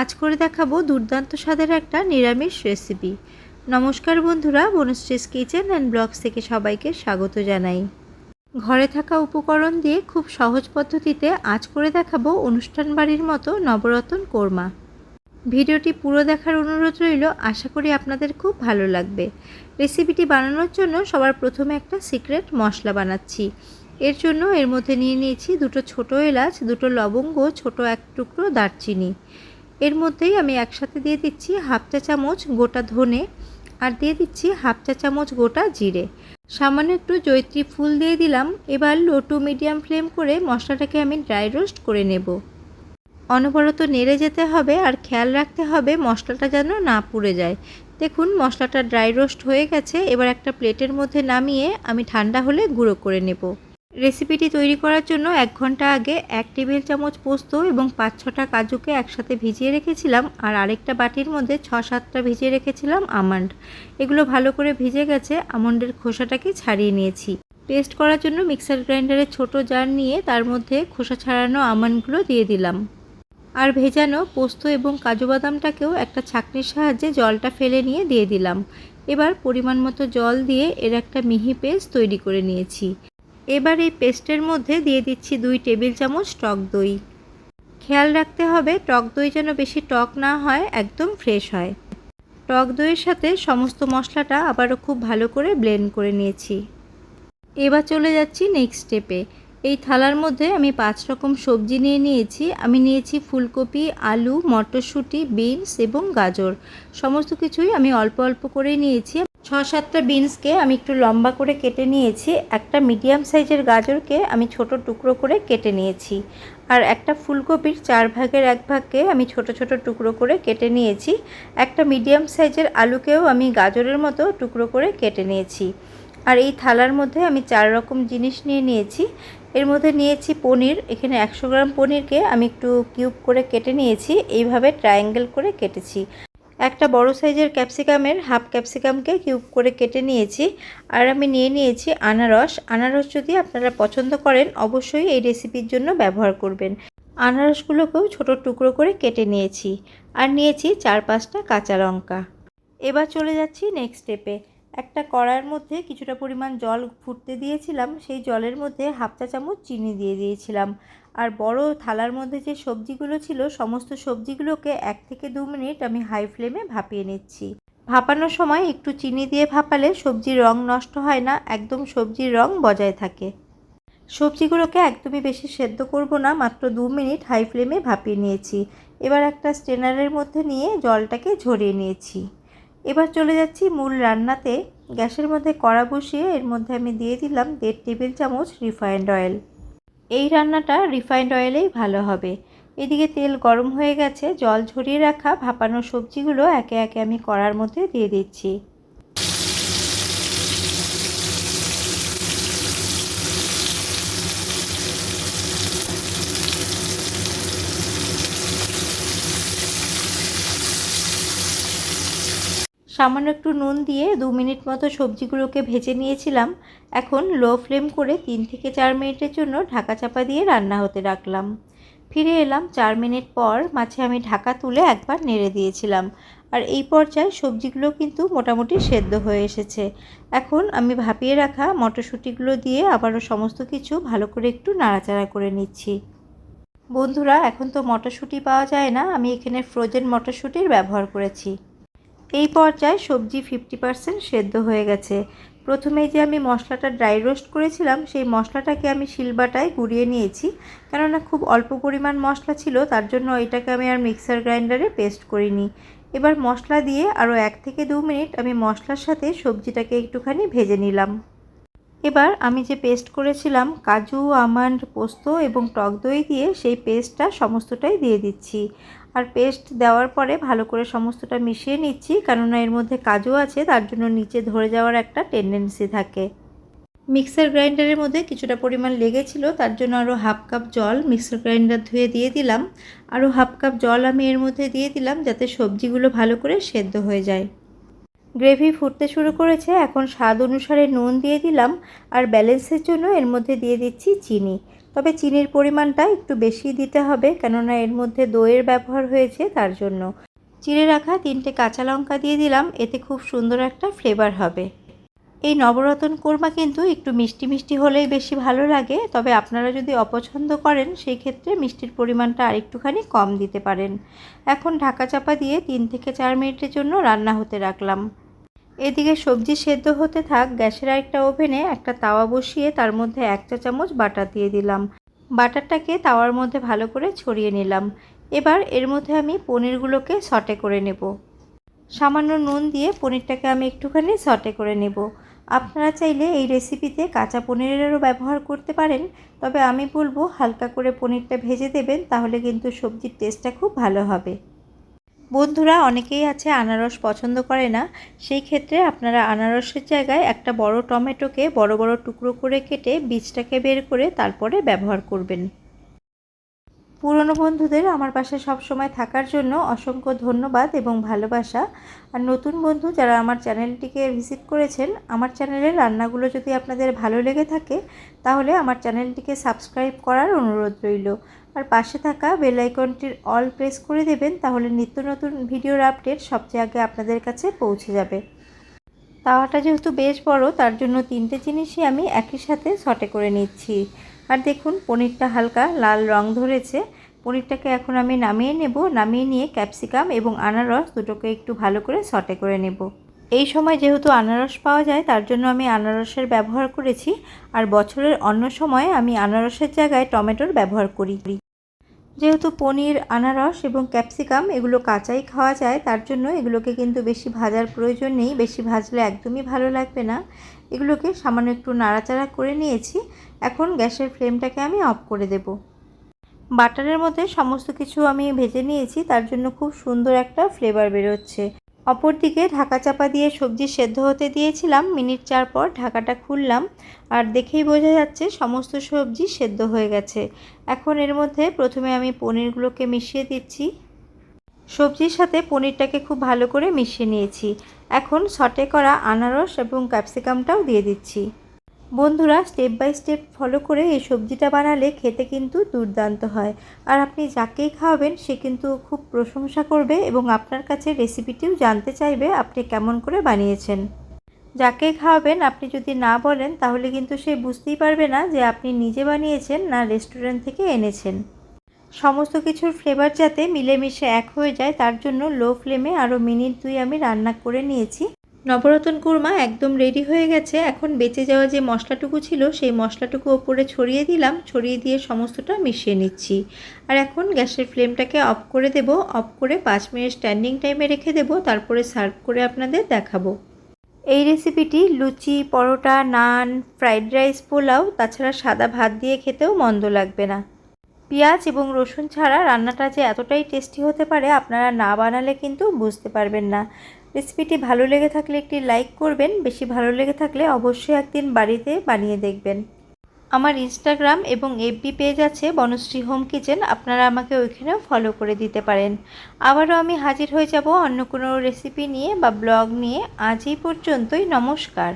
আজ করে দেখাবো দুর্দান্ত স্বাদের একটা নিরামিষ রেসিপি নমস্কার বন্ধুরা বনশ্রীস কিচেন অ্যান্ড ব্লগস থেকে সবাইকে স্বাগত জানাই। ঘরে থাকা উপকরণ দিয়ে খুব সহজ পদ্ধতিতে আজ করে দেখাবো অনুষ্ঠান বাড়ির মতো নবরত্ন কোরমা। ভিডিওটি পুরো দেখার অনুরোধ রইল, আশা করি আপনাদের খুব ভালো লাগবে। রেসিপিটি বানানোর জন্য সবার প্রথমে একটা সিক্রেট মশলা বানাচ্ছি। এর জন্য এর মধ্যে নিয়ে নিয়েছি দুটো ছোট এলাচ, দুটো লবঙ্গ, ছোট এক টুকরো দারচিনি। এর মধ্যেই আমি একসাথে দিয়ে দিচ্ছি হাফ চা চামচ গোটা ধনে আর দিয়ে দিচ্ছি হাফ চা চামচ গোটা জিরে। সামান্য একটু জৈত্রী ফুল দিয়ে দিলাম। এবার লো টু মিডিয়াম ফ্লেম করে মশলাটাকে আমি ড্রাই রোস্ট করে নেব। অনবরত নেড়ে যেতে হবে আর খেয়াল রাখতে হবে মশলাটা যেন না পুড়ে যায়। দেখুন, মশলাটা ড্রাই রোস্ট হয়ে গেছে। এবার একটা প্লেটের মধ্যে নামিয়ে আমি ঠান্ডা হলে গুঁড়ো করে নেব। রেসিপিটি তৈরি করার জন্য এক ঘণ্টা আগে এক টেবিল চামচ পোস্ত এবং পাঁচ ছটা কাজুকে একসাথে ভিজিয়ে রেখেছিলাম আর আরেকটা বাটির মধ্যে ছ সাতটা ভিজিয়ে রেখেছিলাম আমন্ড। এগুলো ভালো করে ভিজে গেছে, আমন্ডের খোসাটাকে ছাড়িয়ে নিয়েছি। পেস্ট করার জন্য মিক্সার গ্রাইন্ডারের ছোট জার নিয়ে তার মধ্যে খোসা ছাড়ানো আমন্ডগুলো দিয়ে দিলাম। আর ভেজানো পোস্ত এবং কাজু বাদামটাকেও একটা ছাঁকনির সাহায্যে জলটা ফেলে নিয়ে দিয়ে দিলাম। এবার পরিমাণ মতো জল দিয়ে এর একটা মিহি পেস্ট তৈরি করে নিয়েছি। এবার এই পেস্টের মধ্যে দিয়ে দিচ্ছি দুই টেবিল চামচ টক দই। খেয়াল রাখতে হবে টক দই যেন বেশি টক না হয়, একদম ফ্রেশ হয়। টক দইয়ের সাথে সমস্ত মশলাটা আবারও খুব ভালো করে ব্লেন্ড করে নিয়েছি। এবার চলে যাচ্ছি নেক্সট স্টেপে। এই থালার মধ্যে আমি পাঁচ রকম সবজি নিয়ে নিয়েছি। আমি নিয়েছি ফুলকপি, আলু, মটরশুঁটি, বিনস এবং গাজর। সমস্ত কিছুই আমি অল্প অল্প করে নিয়েছি। সাতটা বিনসকে আমি একটু লম্বা করে কেটে নিয়েছি, একটা মিডিয়াম সাইজের গাজরকে আমি ছোট টুকরো করে কেটে নিয়েছি, আর একটা ফুলকপির চার ভাগের এক ভাগকে আমি ছোট ছোট টুকরো করে কেটে নিয়েছি, একটা মিডিয়াম সাইজের আলুকেও আমি গাজরের মতো টুকরো করে কেটে নিয়েছি, আর এই থালার মধ্যে আমি চার রকম জিনিস নিয়ে নিয়েছি, এর মধ্যে নিয়েছি পনির, এখানে একশো গ্রাম পনিরকে আমি একটু কিউব করে কেটে নিয়েছি, এইভাবে ট্রায়াঙ্গেল করে কেটেছি। একটা বড় সাইজের ক্যাপসিকামের হাফ ক্যাপসিকামকে কিউব করে কেটে নিয়েছি আর আমি নিয়ে নিয়েছি আনারস। আনারস যদি আপনারা পছন্দ করেন, অবশ্যই এই রেসিপির জন্য ব্যবহার করবেন। আনারসগুলোকেও ছোট টুকরো করে কেটে নিয়েছি আর নিয়েছি চার পাঁচটা কাঁচা লঙ্কা। এবার চলে যাচ্ছি নেক্সট স্টেপে একটা কড়াইয়ের মধ্যে কিছুটা পরিমাণ জল ফুটতে দিয়েছিলাম, সেই জলের মধ্যে হাফ চা চামচ চিনি দিয়ে দিয়েছিলাম। আর বড় থালার মধ্যে যে সবজিগুলো ছিল, সমস্ত সবজিগুলোকে এক থেকে দু মিনিট আমি হাই ফ্লেমে ভাপিয়ে নিচ্ছি। ভাপানোর সময় একটু চিনি দিয়ে ভাপালে সবজির রং নষ্ট হয় না, একদম সবজির রং বজায় থাকে। সবজিগুলোকে একদমই বেশি সেদ্ধ করব না, মাত্র দু মিনিট হাই ফ্লেমে ভাপিয়ে নিয়েছি। এবার একটা স্টেনারের মধ্যে নিয়ে জলটাকে ঝরিয়ে নিয়েছি। এবার চলে যাচ্ছি মূল রান্নাতে। গ্যাসের মধ্যে কড়া বসিয়ে এর মধ্যে আমি দিয়ে দিলাম দেড় টেবিল চামচ রিফাইন্ড অয়েল এই রান্নাটা রিফাইন্ড অয়েলেই ভালো হবে। এদিকে তেল গরম হয়ে গেছে, জল ঝরিয়ে রাখা ভাপানো সবজিগুলো একে একে আমি করার মধ্যে দিয়ে দিচ্ছি। সামান্য একটু নুন দিয়ে দু মিনিট মতো সবজিগুলোকে ভেজে নিয়েছিলাম। এখন লো ফ্লেম করে তিন থেকে চার মিনিটের জন্য ঢাকা চাপা দিয়ে রান্না হতে রাখলাম। ফিরে এলাম চার মিনিট পর মাছে আমি ঢাকা তুলে একবার নেড়ে দিয়েছিলাম। আর এই পর্যায়ে সবজিগুলো কিন্তু মোটামুটি সেদ্ধ হয়ে এসেছে। এখন আমি ভাপিয়ে রাখা মটরশুঁটিগুলো দিয়ে আবারও সমস্ত কিছু ভালো করে একটু নাড়াচাড়া করে নিচ্ছি। বন্ধুরা, এখন তো মটরশুঁটি পাওয়া যায় না। আমি এখানে ফ্রোজেন মটরশুঁটির ব্যবহার করেছি। এই পর্যায়ে সবজি ফিফটি পারসেন্ট সেদ্ধ হয়ে গেছে। প্রথমে যে আমি মশলাটা ড্রাই রোস্ট করেছিলাম, সেই মশলাটাকে আমি শিলবাটায় গুঁড়িয়ে নিয়েছি। কেননা খুব অল্প পরিমাণ মশলা ছিল, তার জন্য এটাকে আমি আর মিক্সার গ্রাইন্ডারে পেস্ট করিনি। এবার মশলা দিয়ে আরও এক থেকে দু মিনিট আমি মশলার সাথে সবজিটাকে একটুখানি ভেজে নিলাম। এবার আমি যে পেস্ট করেছিলাম, কাজু আমন্ড পোস্ত এবং টক দই দিয়ে সেই পেস্টটা সমস্তটাই দিয়ে দিচ্ছি। আর পেস্ট দেওয়ার পরে ভালো করে সমস্তটা মিশিয়ে নিচ্ছি, কেননা এর মধ্যে কাজু আছে, তার জন্য নিচে ধরে যাওয়ার একটা টেন্ডেন্সি থাকে। মিক্সার গ্রাইন্ডারের মধ্যে কিছুটা পরিমাণ লেগেছিল, তার জন্য আরও হাফ কাপ জল মিক্সার গ্রাইন্ডার ধুয়ে দিয়ে দিলাম। আরও হাফ কাপ জল আমি এর মধ্যে দিয়ে দিলাম, যাতে সবজিগুলো ভালো করে সেদ্ধ হয়ে যায়। গ্রেভি ফুটতে শুরু করেছে, এখন স্বাদ অনুসারে নুন দিয়ে দিলাম আর ব্যালেন্সের জন্য এর মধ্যে দিয়ে দিচ্ছি চিনি। তবে চিনির পরিমাণটা একটু বেশি দিতে হবে কেননা এর মধ্যে দইয়ের ব্যবহার হয়েছে তার জন্য। চিড়ে রাখা তিনটে কাঁচা লঙ্কা দিয়ে দিলাম, এতে খুব সুন্দর একটা ফ্লেভার হবে। এই নবরত্ন কোরমা কিন্তু একটু মিষ্টি মিষ্টি হলেই বেশি ভালো লাগে, তবে আপনারা যদি অপছন্দ করেন, সেই ক্ষেত্রে মিষ্টির পরিমাণটা আরেকটুখানি কম দিতে পারেন। এখন ঢাকা চাপা দিয়ে তিন থেকে চার মিনিটের জন্য রান্না হতে রাখলাম। এদিকে সবজি সেদ্ধ হতে থাক, গ্যাসের আরেকটা ওভেনে একটা তাওয়া বসিয়ে তার মধ্যে এক চা চামচ বাটার দিয়ে দিলাম। বাটারটাকে তাওয়ার মধ্যে ভালো করে ছড়িয়ে নিলাম। এবার এর মধ্যে আমি পনিরগুলোকে সটে করে নেব। সামান্য নুন দিয়ে পনিরটাকে আমি একটুখানি সটে করে নেব। আপনারা চাইলে এই রেসিপিতে কাঁচা পনিরেরও ব্যবহার করতে পারেন, তবে আমি বলব হালকা করে পনিরটা ভেজে দেবেন, তাহলে কিন্তু সবজির টেস্টটা খুব ভালো হবে। বন্ধুরা, অনেকেই আছে আনারস পছন্দ করে না। সেই ক্ষেত্রে আপনারা আনারসের জায়গায় একটা বড় টমেটোকে বড় বড় টুকরো করে কেটে বীজটাকে বের করে তারপরে ব্যবহার করবেন। পুরনো বন্ধুদের আমার পাশে সব সময় থাকার জন্য অসংখ্য ধন্যবাদ এবং ভালোবাসা। আর নতুন বন্ধু যারা আমার চ্যানেলটিকে ভিজিট করেছেন, আমার চ্যানেলের রান্নাগুলো যদি আপনাদের ভালো লেগে থাকে, তাহলে আমার চ্যানেলটিকে সাবস্ক্রাইব করার অনুরোধ রইল। আর পাশে থাকা বেল আইকনটির অল প্রেস করে দেবেন, তাহলে নিত্য নতুন ভিডিওর আপডেট সবচেয়ে আগে আপনাদের কাছে পৌঁছে যাবে। তাওয়াটা যেহেতু বেশ বড়, তার জন্য তিনটে জিনিসই আমি একই সাথে সটে করে নিচ্ছি। আর দেখুন, পনিরটা হালকা লাল রং ধরেছে। পনিরটাকে এখন আমি নামিয়ে নেব। নামিয়ে নিয়ে ক্যাপসিকাম এবং আনারস দুটোকে একটু ভালো করে সটে করে নেব। এই সময় যেহেতু আনারস পাওয়া যায়, তার জন্য আমি আনারসের ব্যবহার করেছি। আর বছরের অন্য সময় আমি আনারসের জায়গায় টমেটোর ব্যবহার করি। যেহেতু পনির, আনারস এবং ক্যাপসিকাম এগুলো কাঁচাই খাওয়া যায়, তার জন্য এগুলোকে কিন্তু বেশি ভাজার প্রয়োজন নেই। বেশি ভাজলে একদমই ভালো লাগবে না। এগুলোকে সামান্য একটু নাড়াচাড়া করে নিয়েছি। এখন গ্যাসের ফ্লেমটাকে আমি অফ করে দেব। বাটারের মধ্যে সমস্ত কিছু আমি ভেজে নিয়েছি, তার জন্য খুব সুন্দর একটা ফ্লেভার বেরোচ্ছে। অপরদিকে ঢাকা চাপা দিয়ে সবজি সেদ্ধ হতে দিয়েছিলাম, মিনিট চার পর ঢাকাটা খুললাম আর দেখেই বোঝা যাচ্ছে সমস্ত সবজি সেদ্ধ হয়ে গেছে। এখন এর মধ্যে প্রথমে আমি পনিরগুলোকে মিশিয়ে দিচ্ছি। সবজির সাথে পনিরটাকে খুব ভালো করে মিশিয়ে নিয়েছি। এখন সটে করা আনারস এবং ক্যাপসিকামটাও দিয়ে দিচ্ছি। বন্ধুরা স্টেপ বাই স্টেপ ফলো করে এই সবজিটা বানালে খেতে কিন্তু দুর্দান্ত হয়। আর আপনি যাকেই খাওয়াবেন, সে কিন্তু খুব প্রশংসা করবে এবং আপনার কাছে রেসিপিটিও জানতে চাইবে আপনি কেমন করে বানিয়েছেন। যাকে খাওয়াবেন, আপনি যদি না বলেন, তাহলে কিন্তু সে বুঝতেই পারবে না যে আপনি নিজে বানিয়েছেন না রেস্টুরেন্ট থেকে এনেছেন। সমস্ত কিছুর ফ্লেভার যাতে মিলেমিশে এক হয়ে যায়, তার জন্য লো ফ্লেমে আরও মিনিট দুই আমি রান্না করে নিয়েছি। নবরত্ন কুরমা একদম রেডি হয়ে গেছে। এখন বেঁচে যাওয়া যে মশলাটুকু ছিল, সেই মশলাটুকু ওপরে ছড়িয়ে দিলাম। ছড়িয়ে দিয়ে সমস্তটা মিশিয়ে নিচ্ছি। আর এখন গ্যাসের ফ্লেমটাকে অফ করে দেব। অফ করে পাঁচ মিনিট স্ট্যান্ডিং টাইমে রেখে দেব। তারপরে সার্ভ করে আপনাদের দেখাবো। এই রেসিপিটি লুচি, পরোটা, নান ফ্রাইড রাইস পোলাও, তাছাড়া সাদা ভাত দিয়ে খেতেও মন্দ লাগবে না। পেঁয়াজ এবং রসুন ছাড়া রান্নাটা যে এতটাই টেস্টি হতে পারে, আপনারা না বানালে কিন্তু বুঝতে পারবেন না। রেসিপিটি ভালো লেগে থাকলে একটি লাইক করবেন, বেশি ভালো লেগে থাকলে অবশ্যই একদিন বাড়িতে বানিয়ে দেখবেন। আমার ইনস্টাগ্রাম এবং এফবি পেজ আছে, বনশ্রী হোম কিচেন, আপনারা আমাকে ওইখানেও ফলো করে দিতে পারেন। আবারও আমি হাজির হয়ে যাব অন্য কোনো রেসিপি নিয়ে বা ব্লগ নিয়ে। আজই পর্যন্তই, নমস্কার।